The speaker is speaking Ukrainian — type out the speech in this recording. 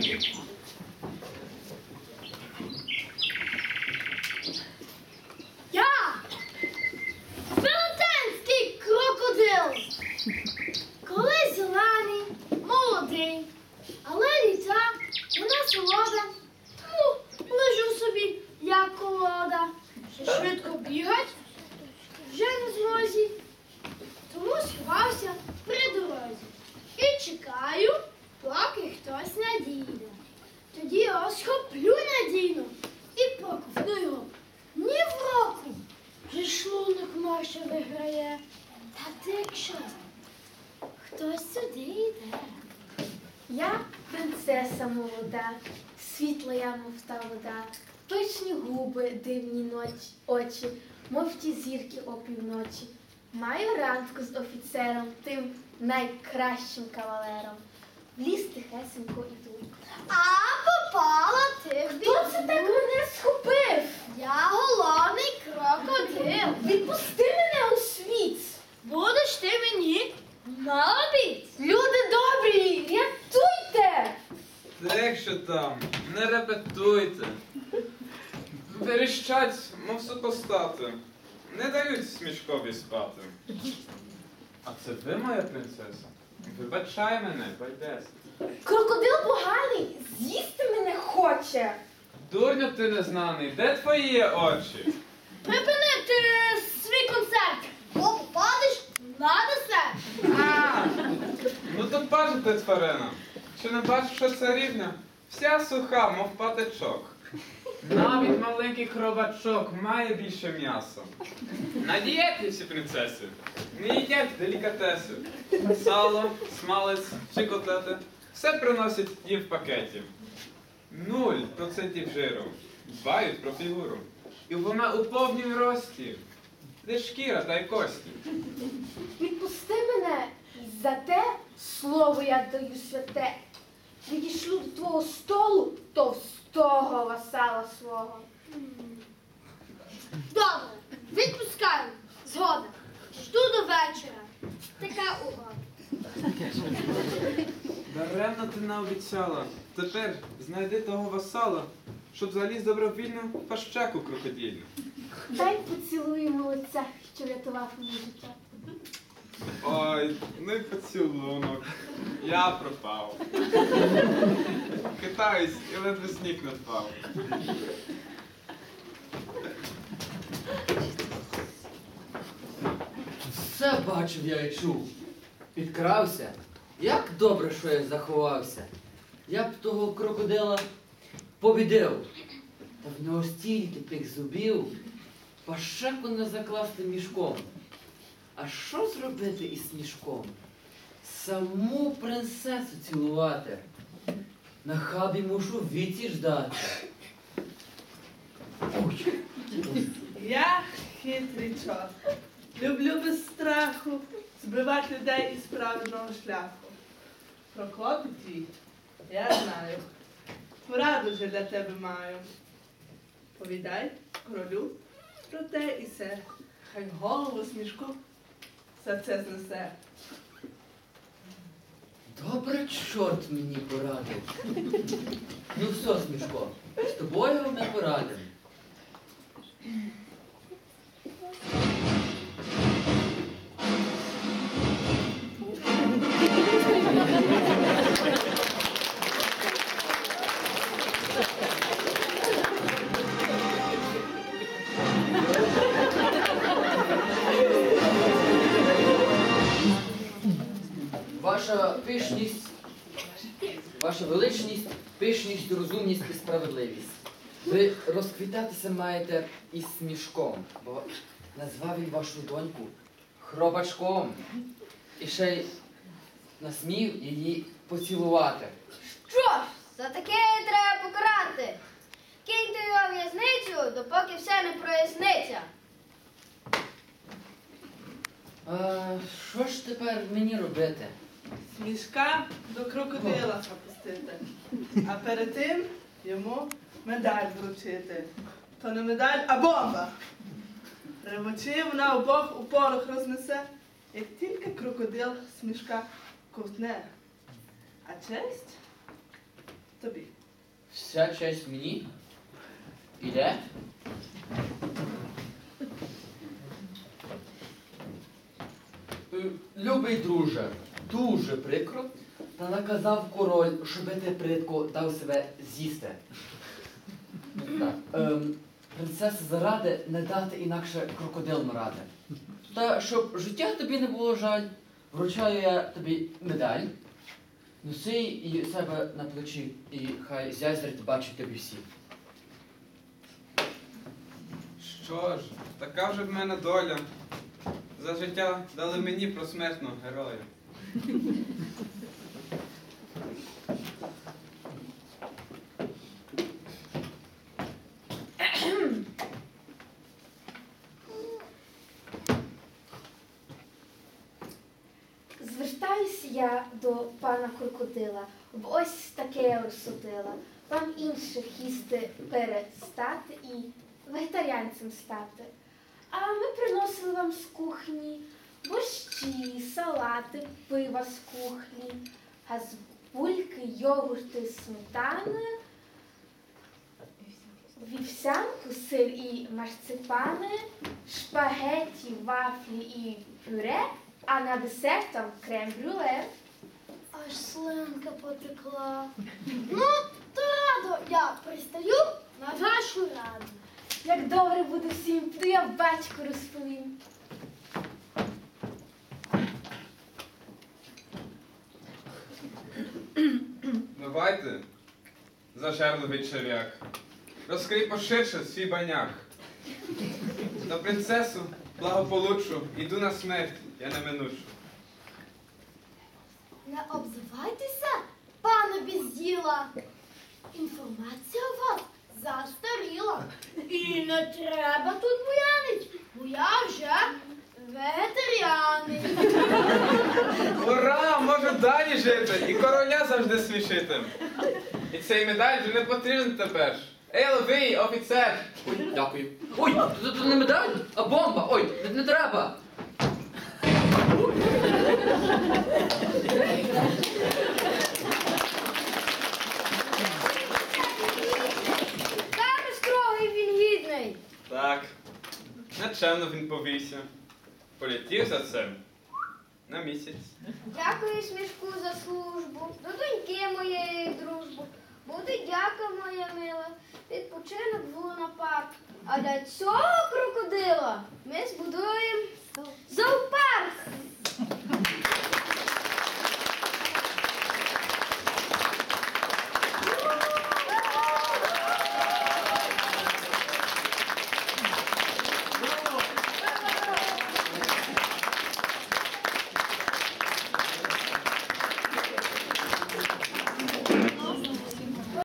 Я молода, світла я, мов та вода, точні губи, дивні ночі, очі, мов ті зірки опівночі. Маю ранку з офіцером, тим найкращим кавалером. В ліс тихесенько іду. А попала ти в Хто це так мене схопив? Я головний крокодил. Відпусти мене у світ! Будеш ти мені на обід. Люди добрі, рятуйте! Так що там, не репетуйте. Верещать, мов супостати. Не дають смішкові спати. А це ви, моя принцеса? Вибачай мене, байдес. Крокодил поганий, з'їсти мене хоче. Дурню ти незнаний, де твої є очі? Припинити свій концерт. Бо попадеш на десерт. А, ну то бачите, тварина. Чи не бачиш, що це рівня? Вся суха, мов патичок. Навіть маленький хробачок має більше м'яса. На дієті всі принцеси. Не їдять делікатеси. Сало, смалець чи котлети. Все приносять їм в пакеті. Нуль процентів жиру. Дбають про фігуру. І вона у повнім рості. Де шкіра та й кості. Відпусти мене, і за те слово я даю святе. Відійшлю до твого столу товстого васала свого. Добре, відпускаю. Згода. Жду до вечора. Така угода. Даремно ти наобіцяла. Тепер знайди того васала, щоб заліз добровільно в пащеку крокодільну. Дай поцілуємо лиця, що врятував мені життя. Ой, ну й поцілунок. Я пропав. Хитаюсь і ледве сніг не впав. Все бачив я і чув. Підкрався. Як добре, що я заховався. Я б того крокодила побідив. Та в нього стільки тих зубів, пащеку не закласти мішком. А що зробити із мішком? Саму принцесу цілувати. На хабі мушу віці ждати. Я хитрий чорт. Люблю без страху збивати людей із правильного шляху. Про клопіт твій я знаю. Пораду вже для тебе маю. Повідай королю про те і се. Хай голову смішку за це знесе. Добре, чорт мені порадив. Ну все, Смішко, з тобою ми порадимо. Ваша пишність, ваша величність, пишність, розумність і справедливість. Ви розквітатися маєте із смішком, бо назвав він вашу доньку хробачком. І ще й насмів її поцілувати. Що ж, за таке треба покарати. Киньте його в'язницю, допоки все не проясниться. А, що ж тепер мені робити? Смішка до крокодила запустити. А перед тим йому медаль вручити. То не медаль, а бомба. Ревочи вона обох у порох рознесе, як тільки крокодил смішка ковтне. А честь тобі. Вся честь мені? Іде? Е, Любий друже, дуже прикро, та наказав король, щоби ти притко дав себе з'їсти. Так, ем, принцеса заради не дати інакше крокодилам ради. Та щоб життя тобі не було жаль, вручаю я тобі медаль. Носи її у себе на плечі, і хай зяздрять бачать тобі всі. Що ж, така вже в мене доля. За життя дали мені просмертного героя. Звертаюся я до пана крокодила, бо ось таке розсудила. Вам інших їсти перестати і вегетаріанцем стати. А ми приносили вам з кухні борщі, салати, пива з кухні, газбульки, йогурти, сметани, вівсянку, сир і марципани, шпагеті, вафлі і пюре, а на десертом крем-брюле. Аж слинка потекла. Ну, то радо, я пристаю на вашу раду. Як добре буде всім, то я батьку розповім. Давайте, зажерливий черв'як, розкрий поширше свій баняк. На принцесу благополучу, іду на смерть, я не минучу. Не обзивайтеся, пане безділа. Інформація у вас застаріла. І не треба тут буянить, бо я вже вегетаріанець. Далі жити і короля завжди смішити. І цей медаль вже не потрібен тепер. Ей, ловий, офіцер! Ой, дякую. Ой, тут, не медаль, а бомба. Ой, не, не треба. Дуже строгий він гідний. Так, начемно він повівся. Полетів за це на місяць. Дякую смішку за службу, до доньки моєї дружбу. Буде дяка моя мила, відпочинок в лунопарк. А для цього крокодила ми збудуємо зоопарк.